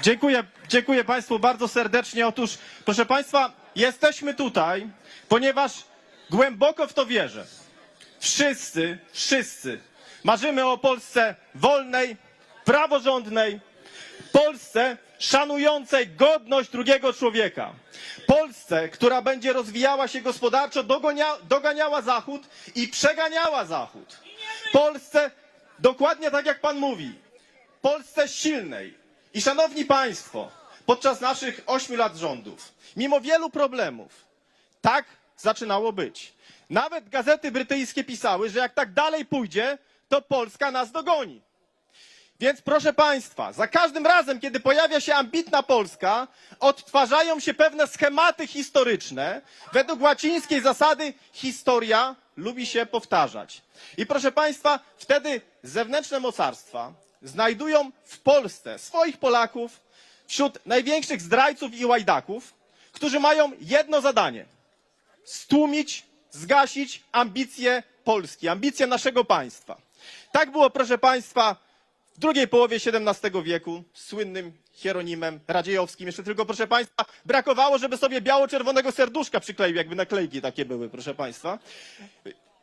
Dziękuję, dziękuję Państwu bardzo serdecznie. Otóż, proszę Państwa, jesteśmy tutaj, ponieważ głęboko w to wierzę. Wszyscy, wszyscy marzymy o Polsce wolnej, praworządnej, Polsce szanującej godność drugiego człowieka. Polsce, która będzie rozwijała się gospodarczo, dogonia, doganiała Zachód i przeganiała Zachód. Polsce, dokładnie tak jak Pan mówi, Polsce silnej. I szanowni Państwo, podczas naszych ośmiu lat rządów, mimo wielu problemów, tak zaczynało być. Nawet gazety brytyjskie pisały, że jak tak dalej pójdzie, to Polska nas dogoni. Więc proszę Państwa, za każdym razem, kiedy pojawia się ambitna Polska, odtwarzają się pewne schematy historyczne. Według łacińskiej zasady historia lubi się powtarzać. I proszę Państwa, wtedy zewnętrzne mocarstwa znajdują w Polsce swoich Polaków wśród największych zdrajców i łajdaków, którzy mają jedno zadanie stłumić, zgasić ambicje Polski, ambicje naszego państwa. Tak było, proszę Państwa, w drugiej połowie XVII wieku słynnym Hieronimem Radziejowskim. Jeszcze tylko, proszę Państwa, brakowało, żeby sobie biało-czerwonego serduszka przykleił, jakby naklejki takie były, proszę Państwa.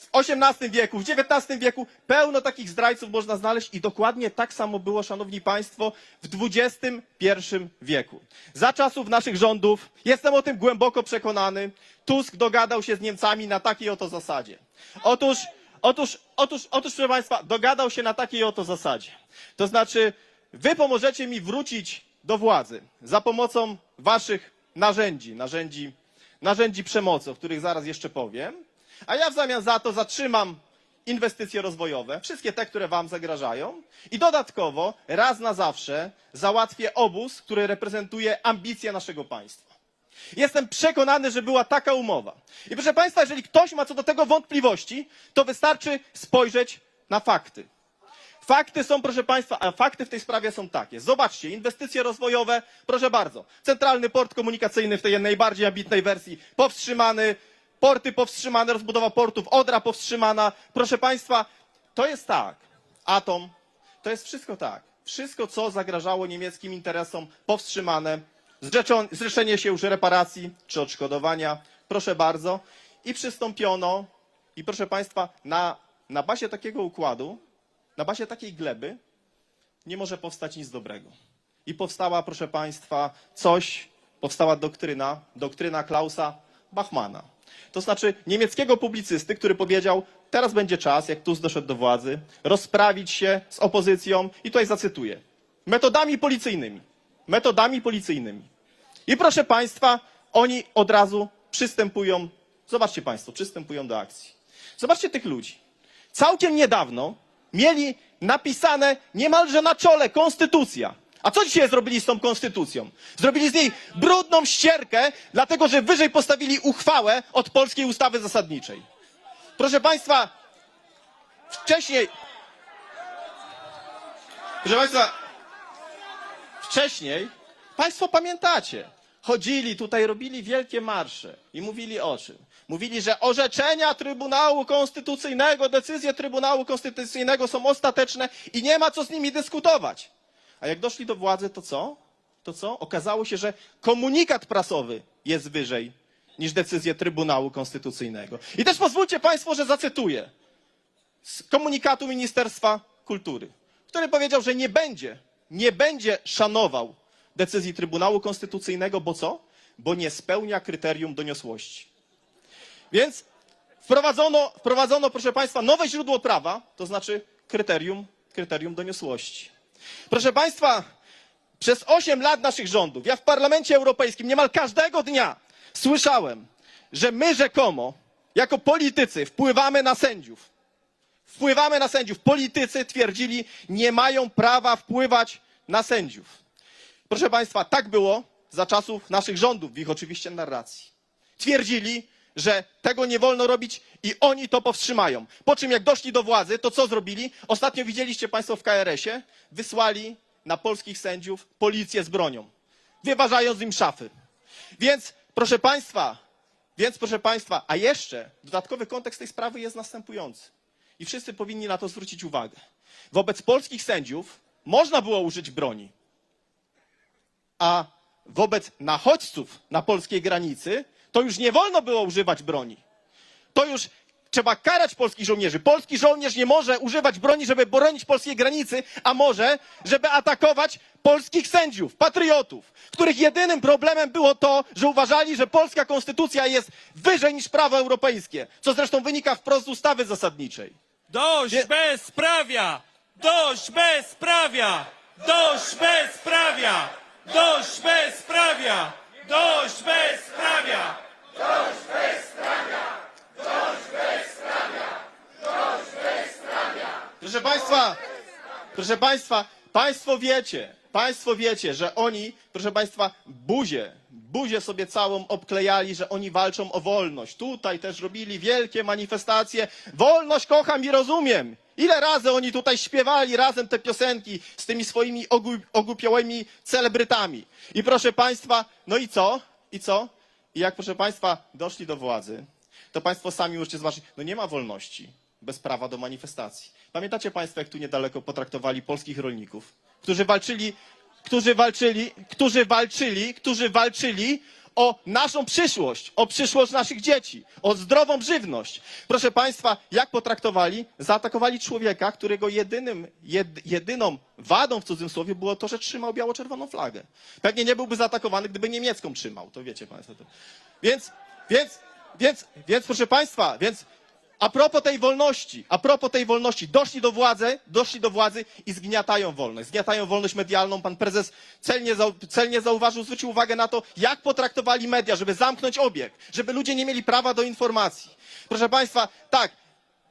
W XVIII wieku, w XIX wieku pełno takich zdrajców można znaleźć i dokładnie tak samo było, szanowni państwo, w XXI wieku. Za czasów naszych rządów, jestem o tym głęboko przekonany, Tusk dogadał się z Niemcami na takiej oto zasadzie. Otóż, otóż, otóż, otóż, proszę państwa, dogadał się na takiej oto zasadzie. To znaczy, wy pomożecie mi wrócić do władzy za pomocą waszych narzędzi, narzędzi, narzędzi przemocy, o których zaraz jeszcze powiem. A ja w zamian za to zatrzymam inwestycje rozwojowe, wszystkie te, które wam zagrażają i dodatkowo raz na zawsze załatwię obóz, który reprezentuje ambicje naszego państwa. Jestem przekonany, że była taka umowa. I proszę Państwa, jeżeli ktoś ma co do tego wątpliwości, to wystarczy spojrzeć na fakty. Fakty są, proszę Państwa, a fakty w tej sprawie są takie. Zobaczcie, inwestycje rozwojowe, proszę bardzo. Centralny port komunikacyjny w tej najbardziej ambitnej wersji powstrzymany, porty powstrzymane, rozbudowa portów, Odra powstrzymana. Proszę Państwa, to jest tak. Atom, to jest wszystko tak. Wszystko, co zagrażało niemieckim interesom, powstrzymane. Zrzeczenie się już reparacji czy odszkodowania, proszę bardzo. I przystąpiono, i proszę Państwa, na, na bazie takiego układu, na bazie takiej gleby nie może powstać nic dobrego. I powstała, proszę Państwa, coś, powstała doktryna, doktryna Klausa Bachmana. To znaczy niemieckiego publicysty, który powiedział, teraz będzie czas, jak Tusk doszedł do władzy, rozprawić się z opozycją i tutaj zacytuję, metodami policyjnymi. Metodami policyjnymi. I proszę Państwa, oni od razu przystępują, zobaczcie Państwo, przystępują do akcji. Zobaczcie tych ludzi. Całkiem niedawno mieli napisane niemalże na czole konstytucja. A co dzisiaj zrobili z tą konstytucją? Zrobili z niej brudną ścierkę, dlatego że wyżej postawili uchwałę od polskiej ustawy zasadniczej. Proszę Państwa, wcześniej. Proszę Państwa, wcześniej, Państwo pamiętacie, chodzili tutaj, robili wielkie marsze i mówili o czym? Mówili, że orzeczenia Trybunału Konstytucyjnego, decyzje Trybunału Konstytucyjnego są ostateczne i nie ma co z nimi dyskutować. A jak doszli do władzy, to co? To co? Okazało się, że komunikat prasowy jest wyżej niż decyzje Trybunału Konstytucyjnego. I też pozwólcie Państwo, że zacytuję z komunikatu Ministerstwa Kultury, który powiedział, że nie będzie, nie będzie szanował decyzji Trybunału Konstytucyjnego, bo co? Bo nie spełnia kryterium doniosłości. Więc wprowadzono, wprowadzono, proszę Państwa, nowe źródło prawa, to znaczy kryterium, kryterium doniosłości. Proszę Państwa, przez 8 lat naszych rządów, ja w Parlamencie Europejskim niemal każdego dnia słyszałem, że my rzekomo, jako politycy, wpływamy na sędziów. Wpływamy na sędziów. Politycy twierdzili, nie mają prawa wpływać na sędziów. Proszę Państwa, tak było za czasów naszych rządów, w ich oczywiście narracji. Twierdzili, że tego nie wolno robić i oni to powstrzymają. Po czym jak doszli do władzy, to co zrobili? Ostatnio widzieliście Państwo w KRS-ie, wysłali na polskich sędziów policję z bronią, wyważając im szafy. Więc proszę Państwa, więc proszę Państwa, a jeszcze dodatkowy kontekst tej sprawy jest następujący. I wszyscy powinni na to zwrócić uwagę. Wobec polskich sędziów można było użyć broni. a wobec nachodźców na polskiej granicy to już nie wolno było używać broni. To już trzeba karać polskich żołnierzy. Polski żołnierz nie może używać broni, żeby bronić polskiej granicy, a może, żeby atakować polskich sędziów, patriotów, których jedynym problemem było to, że uważali, że polska konstytucja jest wyżej niż prawo europejskie, co zresztą wynika wprost z ustawy zasadniczej. Dość Nie- bezprawia! Dość bezprawia! Dość bezprawia! Dość bezprawia! Dość bezprawia! Proszę Państwa, proszę Państwa, Państwo wiecie, Państwo wiecie, że oni, proszę Państwa, buzię, buzię sobie całą obklejali, że oni walczą o wolność. Tutaj też robili wielkie manifestacje. Wolność kocham i rozumiem. Ile razy oni tutaj śpiewali razem te piosenki z tymi swoimi ogłupiałymi celebrytami. I proszę Państwa, no i co? I co? I jak, proszę Państwa, doszli do władzy, to Państwo sami możecie zobaczyć, no nie ma wolności bez prawa do manifestacji. Pamiętacie Państwo, jak tu niedaleko potraktowali polskich rolników, którzy walczyli, którzy walczyli, którzy walczyli, którzy walczyli o naszą przyszłość, o przyszłość naszych dzieci, o zdrową żywność. Proszę Państwa, jak potraktowali? Zaatakowali człowieka, którego jedynym, jed, jedyną wadą w cudzysłowie było to, że trzymał biało-czerwoną flagę. Pewnie nie byłby zaatakowany, gdyby niemiecką trzymał, to wiecie Państwo. To. Więc, więc, więc, więc proszę Państwa, więc a propos tej wolności, a propos tej wolności, doszli do władzy, doszli do władzy i zgniatają wolność. Zgniatają wolność medialną. Pan prezes celnie, celnie zauważył, zwrócił uwagę na to, jak potraktowali media, żeby zamknąć obieg, żeby ludzie nie mieli prawa do informacji. Proszę Państwa, tak,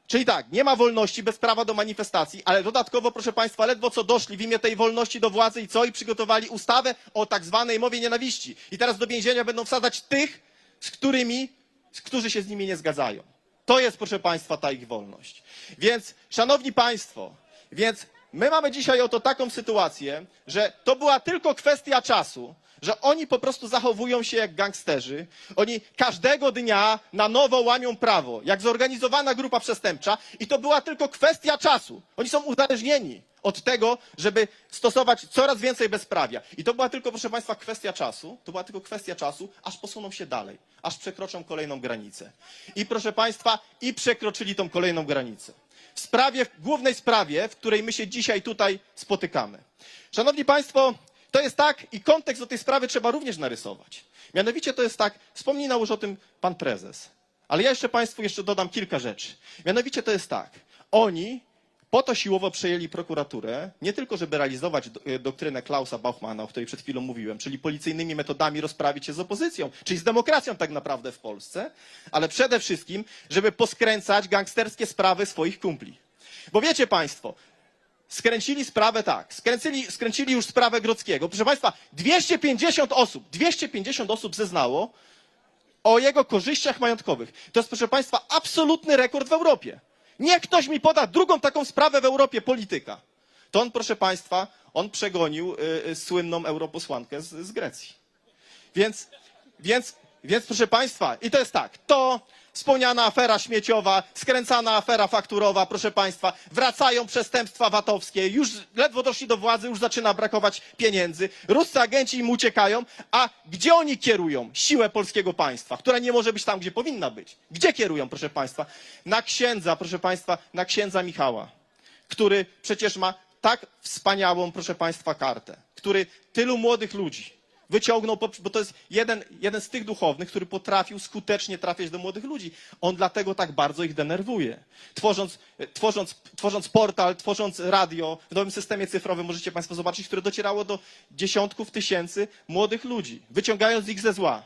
Czyli tak, nie ma wolności bez prawa do manifestacji, ale dodatkowo, proszę Państwa, ledwo co doszli w imię tej wolności do władzy i co? I przygotowali ustawę o tak zwanej mowie nienawiści. I teraz do więzienia będą wsadzać tych, z którymi, z którzy się z nimi nie zgadzają. To jest, proszę Państwa, ta ich wolność. Więc, Szanowni Państwo, więc my mamy dzisiaj oto taką sytuację, że to była tylko kwestia czasu, że oni po prostu zachowują się jak gangsterzy. Oni każdego dnia na nowo łamią prawo, jak zorganizowana grupa przestępcza i to była tylko kwestia czasu. Oni są uzależnieni od tego, żeby stosować coraz więcej bezprawia. I to była tylko, proszę Państwa, kwestia czasu, to była tylko kwestia czasu, aż posuną się dalej, aż przekroczą kolejną granicę. I proszę Państwa, i przekroczyli tą kolejną granicę. W sprawie, w głównej sprawie, w której my się dzisiaj tutaj spotykamy. Szanowni Państwo, to jest tak, i kontekst do tej sprawy trzeba również narysować. Mianowicie to jest tak, wspomniał już o tym pan prezes, ale ja jeszcze Państwu jeszcze dodam kilka rzeczy. Mianowicie to jest tak, oni po to siłowo przejęli prokuraturę, nie tylko żeby realizować e, doktrynę Klausa Bauchmana, o której przed chwilą mówiłem, czyli policyjnymi metodami rozprawić się z opozycją, czyli z demokracją tak naprawdę w Polsce, ale przede wszystkim, żeby poskręcać gangsterskie sprawy swoich kumpli. Bo wiecie Państwo, skręcili sprawę tak, skręcili, skręcili już sprawę Grodzkiego. Proszę Państwa, 250 osób, 250 osób zeznało o jego korzyściach majątkowych. To jest, proszę Państwa, absolutny rekord w Europie. Niech ktoś mi poda drugą taką sprawę w Europie polityka. To on, proszę Państwa, on przegonił y, y, słynną europosłankę z, z Grecji. Więc, więc, więc, proszę Państwa, i to jest tak, to wspomniana afera śmieciowa, skręcana afera fakturowa, proszę Państwa, wracają przestępstwa VAT-owskie, już ledwo doszli do władzy, już zaczyna brakować pieniędzy, ruscy agenci im uciekają, a gdzie oni kierują siłę polskiego państwa, która nie może być tam, gdzie powinna być? Gdzie kierują, proszę Państwa? Na księdza, proszę Państwa, na księdza Michała, który przecież ma tak wspaniałą, proszę Państwa, kartę, który tylu młodych ludzi wyciągnął, bo to jest jeden, jeden z tych duchownych, który potrafił skutecznie trafiać do młodych ludzi. On dlatego tak bardzo ich denerwuje. Tworząc, tworząc, tworząc portal, tworząc radio w nowym systemie cyfrowym, możecie Państwo zobaczyć, które docierało do dziesiątków tysięcy młodych ludzi, wyciągając ich ze zła.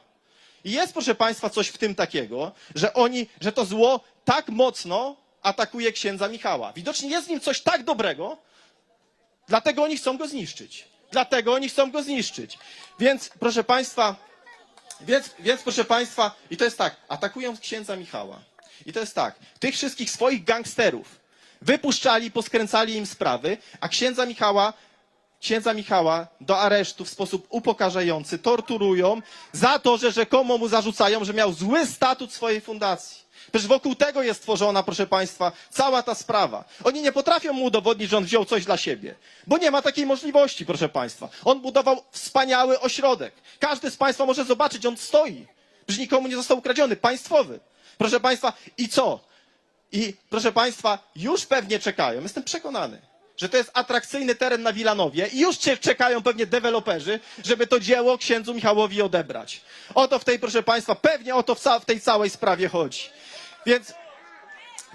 I jest, proszę Państwa, coś w tym takiego, że oni, że to zło tak mocno atakuje księdza Michała. Widocznie jest w nim coś tak dobrego, dlatego oni chcą go zniszczyć. Dlatego oni chcą go zniszczyć. Więc, proszę Państwa, więc, więc proszę Państwa, i to jest tak, atakują księdza Michała. I to jest tak, tych wszystkich swoich gangsterów wypuszczali, poskręcali im sprawy, a księdza Michała księdza Michała do aresztu w sposób upokarzający, torturują za to, że rzekomo mu zarzucają, że miał zły statut swojej fundacji. Przecież wokół tego jest tworzona, proszę Państwa, cała ta sprawa. Oni nie potrafią mu udowodnić, że on wziął coś dla siebie, bo nie ma takiej możliwości, proszę Państwa. On budował wspaniały ośrodek. Każdy z Państwa może zobaczyć, on stoi. Przecież nikomu nie został ukradziony, państwowy. Proszę Państwa, i co? I proszę Państwa, już pewnie czekają, jestem przekonany, że to jest atrakcyjny teren na Wilanowie i już czekają pewnie deweloperzy, żeby to dzieło księdzu Michałowi odebrać. O to w tej, proszę Państwa, pewnie o to w, w tej całej sprawie chodzi. Więc,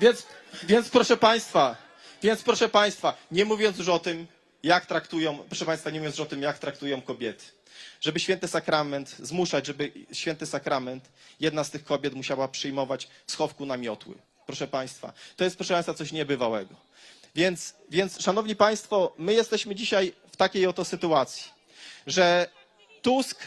więc, więc proszę Państwa, więc proszę Państwa, nie mówiąc już o tym, jak traktują, proszę Państwa, nie mówiąc już o tym, jak traktują kobiety. Żeby święty sakrament, zmuszać, żeby święty sakrament, jedna z tych kobiet musiała przyjmować w schowku na miotły. Proszę Państwa, to jest, proszę Państwa, coś niebywałego. Więc, więc, Szanowni Państwo, my jesteśmy dzisiaj w takiej oto sytuacji, że Tusk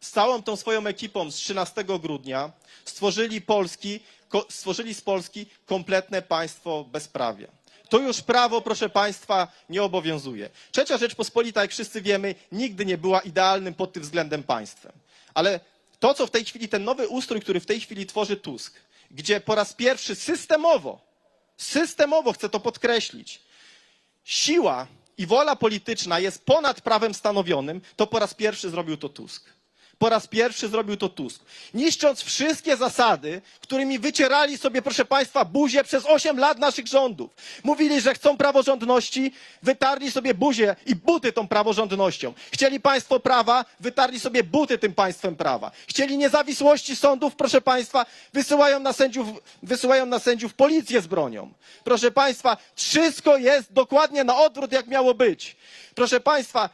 z całą tą swoją ekipą z 13 grudnia stworzyli Polski, stworzyli z Polski kompletne państwo bezprawia. To już prawo, proszę Państwa, nie obowiązuje. Trzecia Rzeczpospolita, jak wszyscy wiemy, nigdy nie była idealnym pod tym względem państwem. Ale to, co w tej chwili, ten nowy ustrój, który w tej chwili tworzy Tusk, gdzie po raz pierwszy systemowo, systemowo chcę to podkreślić, siła i wola polityczna jest ponad prawem stanowionym, to po raz pierwszy zrobił to Tusk. Po raz pierwszy zrobił to Tusk. Niszcząc wszystkie zasady, którymi wycierali sobie, proszę Państwa, buzię przez 8 lat naszych rządów. Mówili, że chcą praworządności, wytarli sobie buzię i buty tą praworządnością. Chcieli państwo prawa, wytarli sobie buty tym państwem prawa. Chcieli niezawisłości sądów, proszę Państwa, wysyłają na sędziów, wysyłają na sędziów policję z bronią. Proszę Państwa, wszystko jest dokładnie na odwrót, jak miało być. Proszę Państwa,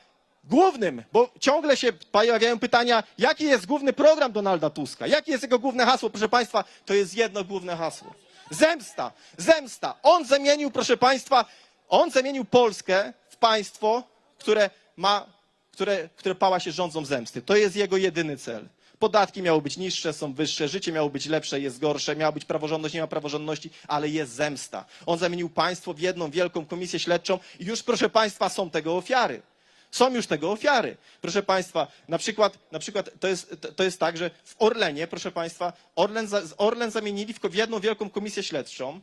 głównym, bo ciągle się pojawiają pytania, jaki jest główny program Donalda Tuska, jakie jest jego główne hasło, proszę Państwa, to jest jedno główne hasło. Zemsta, zemsta. On zamienił, proszę Państwa, on zamienił Polskę w państwo, które ma, które, które pała się rządzą zemsty. To jest jego jedyny cel. Podatki miały być niższe, są wyższe, życie miało być lepsze, jest gorsze, miała być praworządność, nie ma praworządności, ale jest zemsta. On zamienił państwo w jedną wielką komisję śledczą i już, proszę Państwa, są tego ofiary. Są już tego ofiary. Proszę Państwa, na przykład, na przykład to, jest, to- jest tak, że w Orlenie, proszę Państwa, Orlen, Orlen zamienili w jedną wielką komisję śledczą.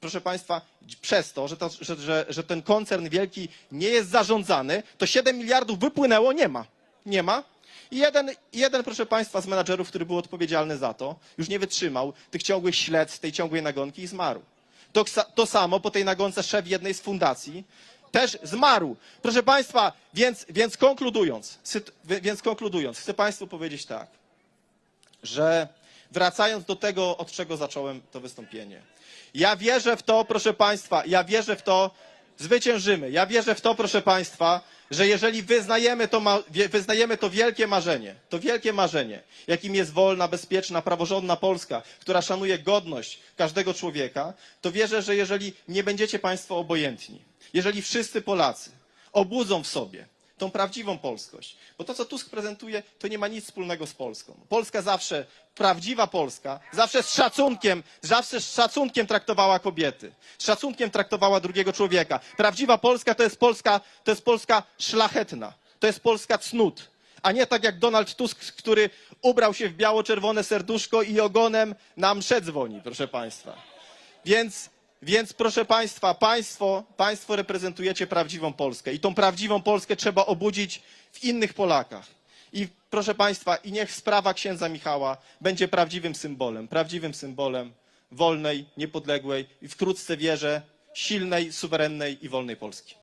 Proszę Państwa, przez to, że, że, że, że ten koncern wielki nie jest zarządzany, to 7 miliardów wypłynęło, nie ma. Nie ma. I jeden, jeden, proszę Państwa, z menadżerów, który był odpowiedzialny za to, już nie wytrzymał tych ciągłych śledztw, tej ciągłej nagonki i zmarł. To, to samo po tej nagonce szef jednej z fundacji też zmarł. Proszę Państwa, więc, więc konkludując, więc konkludując, chcę Państwu powiedzieć tak, że wracając do tego, od czego zacząłem to wystąpienie. Ja wierzę w to, proszę Państwa, ja wierzę w to, zwyciężymy. Ja wierzę w to, proszę Państwa, że jeżeli wyznajemy to, wyznajemy to wielkie marzenie, to wielkie marzenie, jakim jest wolna, bezpieczna, praworządna Polska, która szanuje godność każdego człowieka, to wierzę, że jeżeli nie będziecie Państwo obojętni, jeżeli wszyscy Polacy obudzą w sobie tą prawdziwą polskość. Bo to, co Tusk prezentuje, to nie ma nic wspólnego z Polską. Polska zawsze, prawdziwa Polska, zawsze z szacunkiem, zawsze z szacunkiem traktowała kobiety. Z szacunkiem traktowała drugiego człowieka. Prawdziwa Polska to jest Polska, to jest Polska szlachetna. To jest Polska cnót. A nie tak jak Donald Tusk, który ubrał się w biało-czerwone serduszko i ogonem na msze dzwoni, proszę Państwa. Więc, więc proszę Państwa, państwo, państwo reprezentujecie prawdziwą Polskę i tą prawdziwą Polskę trzeba obudzić w innych Polakach. I proszę Państwa, i niech sprawa księdza Michała będzie prawdziwym symbolem, prawdziwym symbolem wolnej, niepodległej i wkrótce wierzę silnej, suwerennej i wolnej Polski.